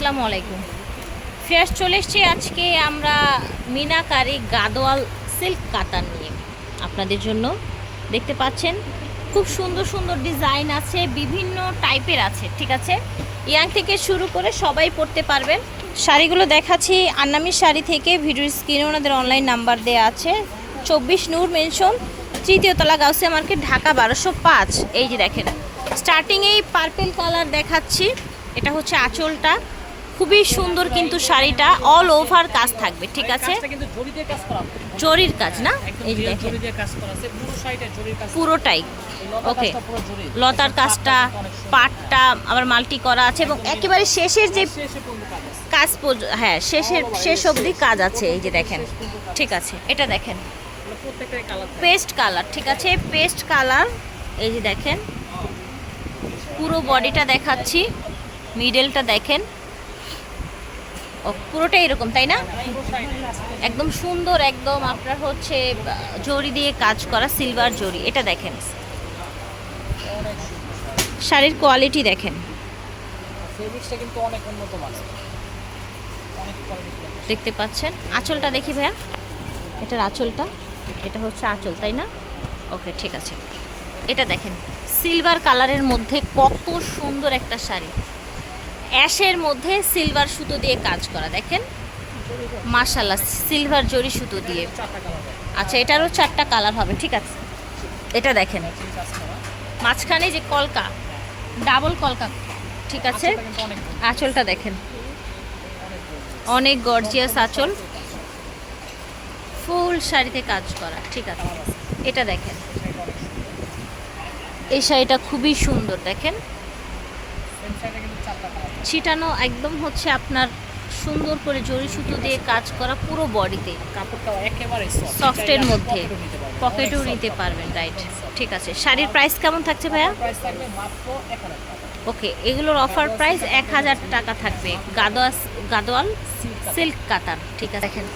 আসসালামু আলাইকুম। ফের চলে এসছি আজকে আমরা মিনাকারি গাদোয়াল সিল্ক কাতান নিয়ে। আপনাদের জন্য দেখতে পাচ্ছেন, খুব সুন্দর সুন্দর ডিজাইন আছে, বিভিন্ন টাইপের আছে, ঠিক আছে? ইয়াং থেকে শুরু করে সবাই পড়তে পারবেন। শাড়িগুলো দেখাচ্ছি আন্নামি শাড়ি থেকে, ভিডিওর স্ক্রিনে ওনাদের অনলাইন নাম্বার দেওয়া আছে, চব্বিশ নূর মেনশন তৃতীয় তলা গাউসিয়া মার্কেট, ঢাকা বারোশো পাঁচ। এই যে দেখেন স্টার্টিংয়েই পার্পেল কালার দেখাচ্ছি, এটা হচ্ছে আঁচলটা। খুবই সুন্দর কিন্তু শাড়িটা অল ওভার কাজ থাকবে ঠিক আছে? জরির কাজ না? এই পুরোটাই। ওকে লতার কাজটা পাটটা আবার মাল্টি করা আছে এবং একেবারে শেষের যে কাজ হ্যাঁ শেষের শেষ অবধি কাজ আছে এই যে দেখেন। ঠিক আছে এটা দেখেন। থাকে। পেস্ট কালার ঠিক আছে? পেস্ট কালার এই যে দেখেন। পুরো বডিটা দেখাচ্ছি। মিডলটা দেখেন। ও পুরোটা এরকম, তাই না? একদম সুন্দর, একদম আপনার হচ্ছে জরি দিয়ে কাজ করা সিলভার জরি। এটা দেখেন। শাড়ির কোয়ালিটি দেখেন। দেখতে পাচ্ছেন? আঁচলটা দেখি ভাইয়া। এটার আঁচলটা? এটা হচ্ছে আঁচল, তাই না? ওকে ঠিক আছে। এটা দেখেন। সিলভার কালারের মধ্যে কত সুন্দর একটা শাড়ি। অ্যাশের মধ্যে সিলভার সুতো দিয়ে কাজ করা দেখেন? মাশাল্লাহ সিলভার জরি সুতো দিয়ে। আচ্ছা এটারও চারটা কালার হবে ঠিক আছে? এটা দেখেন। মাঝখানে যে কলকা ডাবল কলকা ঠিক আছে? আঁচলটা দেখেন। অনেক গর্জিয়াস আঁচল। ফুল শাড়িতে কাজ করা ঠিক আছে? এটা দেখেন। এই শাড়িটা খুবই সুন্দর দেখেন? ছিটানো একদম হচ্ছে আপনার সুন্দর করে জরি সুতো দিয়ে কাজ করা পুরো বডিতে। কাপড়টাও একেবারে সফটের মধ্যে। পকেটেও নিতে পারবেন। রাইট ঠিক আছে। শাড়ির প্রাইস কেমন থাকছে ভাইয়া? ওকে এগুলোর অফার প্রাইস এক হাজার টাকা থাকবে। গাদোয়াস গাদোয়াল সিল্ক কাতার। ঠিক আছে। দেখেন।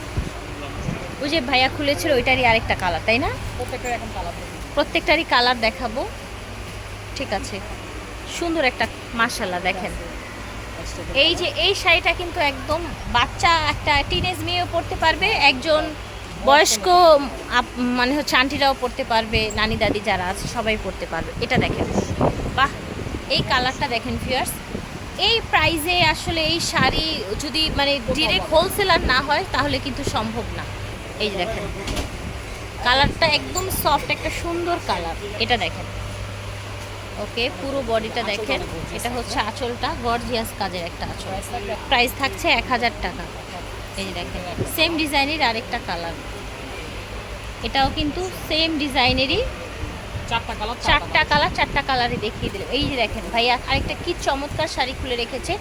ওই যে ভাইয়া খুলেছিল ওইটারই আরেকটা কালার তাই না? প্রত্যেকটারই কালার দেখাবো। ঠিক আছে। সুন্দর একটা মাশাল্লাহ দেখেন। এই যে এই শাড়িটা কিন্তু একদম বাচ্চা একটা টিনেজ মেয়েও পরতে পারবে একজন বয়স্ক মানে হচ্ছে আন্টিরাও পরতে পারবে নানি দাদি যারা আছে সবাই পরতে পারবে। এটা দেখেন। বাহ! এই কালারটা দেখেন ফিয়ার্স এই প্রাইজে আসলে এই শাড়ি যদি মানে ডিরেক্ট হোলসেলার না হয় তাহলে কিন্তু সম্ভব না। এই যে দেখেন। কালারটা একদম সফট একটা সুন্দর কালার এটা দেখেন। ওকে পুরো বডিটা দেখেন। এটা হচ্ছে আঁচলটা গর্জিয়াস কাজের একটা আঁচল। প্রাইস থাকছে এক হাজার টাকা। এই দেখেন সেম ডিজাইনের আরেকটা কালার এটাও কিন্তু সেম ডিজাইনেরই চারটা কালার চারটা কালার চারটা কালারই দেখিয়ে দিল এই যে দেখেন ভাইয়া আরেকটা কি চমৎকার শাড়ি খুলে রেখেছে।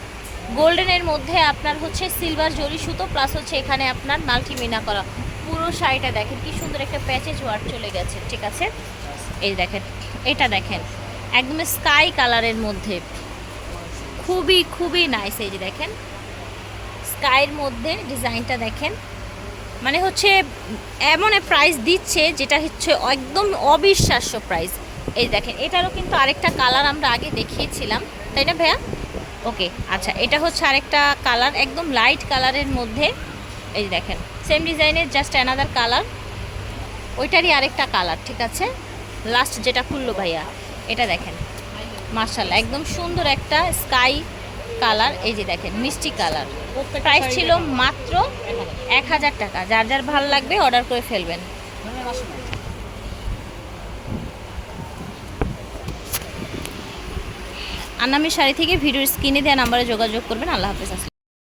গোল্ডেনের মধ্যে আপনার হচ্ছে সিলভার জরি সুতো প্লাস হচ্ছে এখানে আপনার মাল্টিমিনা করা। পুরো শাড়িটা দেখেন কি সুন্দর একটা প্যাচেজ ওয়ার্ক চলে গেছে ঠিক আছে? এই দেখেন এটা দেখেন। একদম স্কাই কালারের মধ্যে। খুবই খুবই নাইস এই যে দেখেন। স্কাইয়ের মধ্যে ডিজাইনটা দেখেন। মানে হচ্ছে এমন প্রাইস দিচ্ছে যেটা হচ্ছে একদম অবিশ্বাস্য প্রাইস এই দেখেন, এটারও কিন্তু আরেকটা কালার আমরা আগে দেখিয়েছিলাম। তাই না ভাইয়া? ওকে আচ্ছা এটা হচ্ছে আরেকটা কালার একদম লাইট কালারের মধ্যে। এই দেখেন সেম ডিজাইনের জাস্ট অ্যানাদার কালার ওইটারই আরেকটা কালার ঠিক আছে? লাস্ট যেটা খুললো ভাইয়া। এটা দেখেন মার্শাল্লাহ একদম সুন্দর একটা স্কাই কালার, এই যে দেখেন, মিষ্টি কালার। প্রাইস ছিল মাত্র এক হাজার টাকা, যার যার ভালো লাগবে অর্ডার করে ফেলবেন। আনামি শাড়ি থেকে ভিডিওর স্ক্রিনে দেওয়া নাম্বারে যোগাযোগ করবেন, আল্লাহ হাফেজ